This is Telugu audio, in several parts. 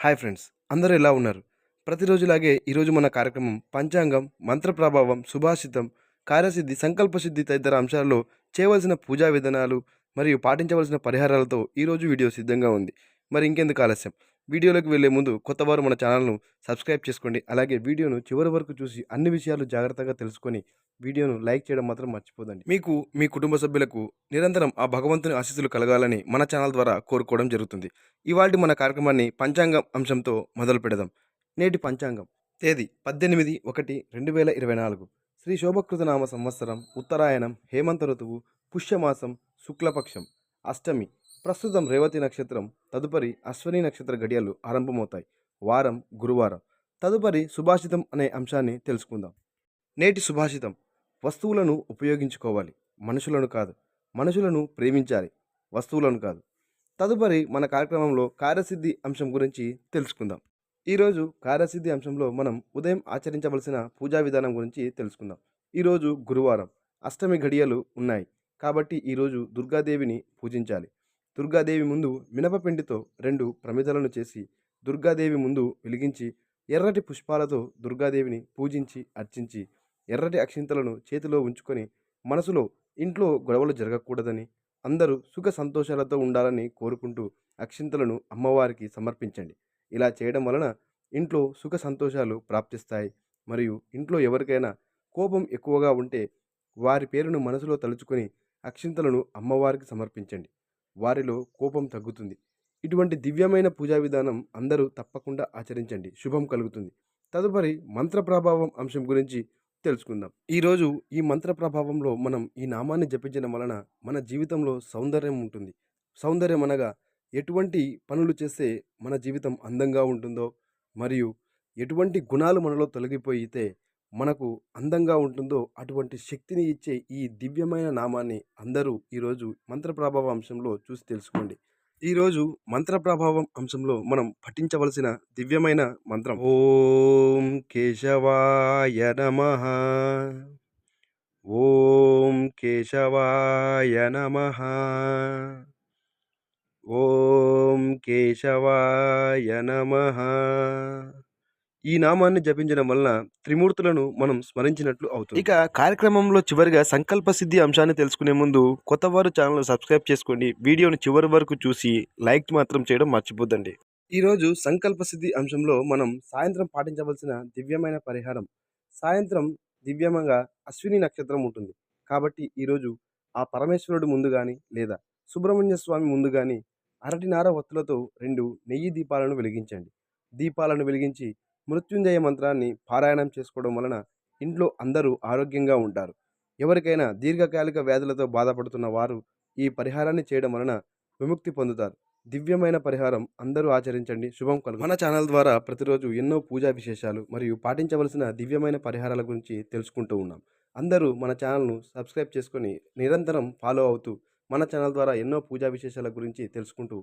హాయ్ ఫ్రెండ్స్ అందరూ ఎలా ఉన్నారు? ప్రతిరోజులాగే ఈరోజు మన కార్యక్రమం పంచాంగం మంత్ర ప్రభావం సుభాషితం కార్యసిద్ధి సంకల్పసిద్ధి తదితర అంశాల్లో చేయవలసిన పూజా విధానాలు మరియు పాటించవలసిన పరిహారాలతో ఈరోజు వీడియో సిద్ధంగా ఉంది. మరి ఇంకెందుకు ఆలస్యం? వీడియోలోకి వెళ్ళే ముందు కొత్తవారు మన ఛానల్ను సబ్స్క్రైబ్ చేసుకోండి. అలాగే వీడియోను చివరి వరకు చూసి అన్ని విషయాలు జాగ్రత్తగా తెలుసుకొని వీడియోను లైక్ చేయడం మాత్రం మర్చిపోదండి. మీకు మీ కుటుంబ సభ్యులకు నిరంతరం ఆ భగవంతుని ఆశీస్సులు కలగాలని మన ఛానల్ ద్వారా కోరుకోవడం జరుగుతుంది. ఇవాళ మన కార్యక్రమాన్ని పంచాంగం అంశంతో మొదలు పెడదాం. నేటి పంచాంగం. తేదీ పద్దెనిమిది ఒకటి రెండు వేల ఇరవై నాలుగు. శ్రీ శోభకృతనామ సంవత్సరం ఉత్తరాయణం హేమంత ఋతువు పుష్యమాసం శుక్లపక్షం అష్టమి. ప్రస్తుతం రేవతి నక్షత్రం తదుపరి అశ్వని నక్షత్ర గడియలు ఆరంభమవుతాయి. వారం గురువారం. తదుపరి సుభాషితం అనే అంశాన్ని తెలుసుకుందాం. నేటి సుభాషితం. వస్తువులను ఉపయోగించుకోవాలి. మనుషులను కాదు. మనుషులను ప్రేమించాలి. వస్తువులను కాదు. తదుపరి మన కార్యక్రమంలో కార్యసిద్ధి అంశం గురించి తెలుసుకుందాం. ఈరోజు కార్యసిద్ధి అంశంలో మనం ఉదయం ఆచరించవలసిన పూజా విధానం గురించి తెలుసుకుందాం. ఈరోజు గురువారం. అష్టమి ఘడియలు ఉన్నాయి. కాబట్టి ఈరోజు దుర్గాదేవిని పూజించాలి. దుర్గాదేవి ముందు మినపపిండితో రెండు ప్రమిదలను చేసి దుర్గాదేవి ముందు వెలిగించి ఎర్రటి పుష్పాలతో దుర్గాదేవిని పూజించి అర్చించి ఎర్రటి అక్షింతలను చేతిలో ఉంచుకొని మనసులో ఇంట్లో గొడవలు జరగకూడదని అందరూ సుఖ సంతోషాలతో ఉండాలని కోరుకుంటూ అక్షింతలను అమ్మవారికి సమర్పించండి. ఇలా చేయడం వలన ఇంట్లో సుఖ సంతోషాలు ప్రాప్తిస్తాయి. మరియు ఇంట్లో ఎవరికైనా కోపం ఎక్కువగా ఉంటే వారి పేరును మనసులో తలుచుకొని అక్షింతలను అమ్మవారికి సమర్పించండి. వారిలో కోపం తగ్గుతుంది. ఇటువంటి దివ్యమైన పూజా విధానం అందరూ తప్పకుండా ఆచరించండి. శుభం కలుగుతుంది. తదుపరి మంత్ర ప్రభావం అంశం గురించి తెలుసుకుందాం. ఈరోజు ఈ మంత్ర ప్రభావంలో మనం ఈ నామాన్ని జపించడం వలన మన జీవితంలో సౌందర్యం ఉంటుంది. సౌందర్యం అనగా ఎటువంటి పనులు చేస్తే మన జీవితం అందంగా ఉంటుందో మరియు ఎటువంటి గుణాలు మనలో తొలగిపోయితే మనకు అందంగా ఉంటుందో అటువంటి శక్తిని ఇచ్చే ఈ దివ్యమైన నామాన్ని అందరూ ఈరోజు మంత్ర ప్రభావ అంశంలో చూసి తెలుసుకోండి. ఈరోజు మంత్ర ప్రభావం అంశంలో మనం పఠించవలసిన దివ్యమైన మంత్రం. ఓం కేశవాయ నమ. ఓం కేశవాయ నమ. ఓం కేశవాయ నమ. ఈ నామాన్ని జపించడం వలన త్రిమూర్తులను మనం స్మరించినట్లు అవుతుంది. ఇక కార్యక్రమంలో చివరిగా సంకల్ప సిద్ధి అంశాన్ని తెలుసుకునే ముందు కొత్తవారు ఛానల్ సబ్స్క్రైబ్ చేసుకోండి. వీడియోని చివరి వరకు చూసి లైక్ మాత్రం చేయడం మర్చిపోద్దండి. ఈరోజు సంకల్ప సిద్ధి అంశంలో మనం సాయంత్రం పాటించవలసిన దివ్యమైన పరిహారం. సాయంత్రం దివ్యమంగా అశ్విని నక్షత్రం ఉంటుంది. కాబట్టి ఈరోజు ఆ పరమేశ్వరుడు ముందు కానీ లేదా సుబ్రహ్మణ్య స్వామి ముందు కానీ అరటినార ఒత్తులతో రెండు నెయ్యి దీపాలను వెలిగించండి. దీపాలను వెలిగించి మృత్యుంజయ మంత్రాన్ని పారాయణం చేసుకోవడం వలన ఇంట్లో అందరూ ఆరోగ్యంగా ఉంటారు. ఎవరికైనా దీర్ఘకాలిక వ్యాధులతో బాధపడుతున్న వారు ఈ పరిహారాన్ని చేయడం వలన విముక్తి పొందుతారు. దివ్యమైన పరిహారం అందరూ ఆచరించండి. శుభం కలుగు మన ఛానల్ ద్వారా ప్రతిరోజు ఎన్నో పూజా విశేషాలు మరియు పాటించవలసిన దివ్యమైన పరిహారాల గురించి తెలుసుకుంటూ ఉన్నాం. అందరూ మన ఛానల్ను సబ్స్క్రైబ్ చేసుకొని నిరంతరం ఫాలో అవుతూ మన ఛానల్ ద్వారా ఎన్నో పూజా విశేషాల గురించి తెలుసుకుంటూ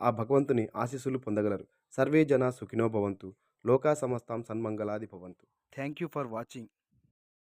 ఆ భగవంతుని ఆశీస్సులు పొందగలరు. సర్వే జన సుఖినో భవంతు. లోకా సమస్తం సన్మంగళాది భవంతు. Thank you for watching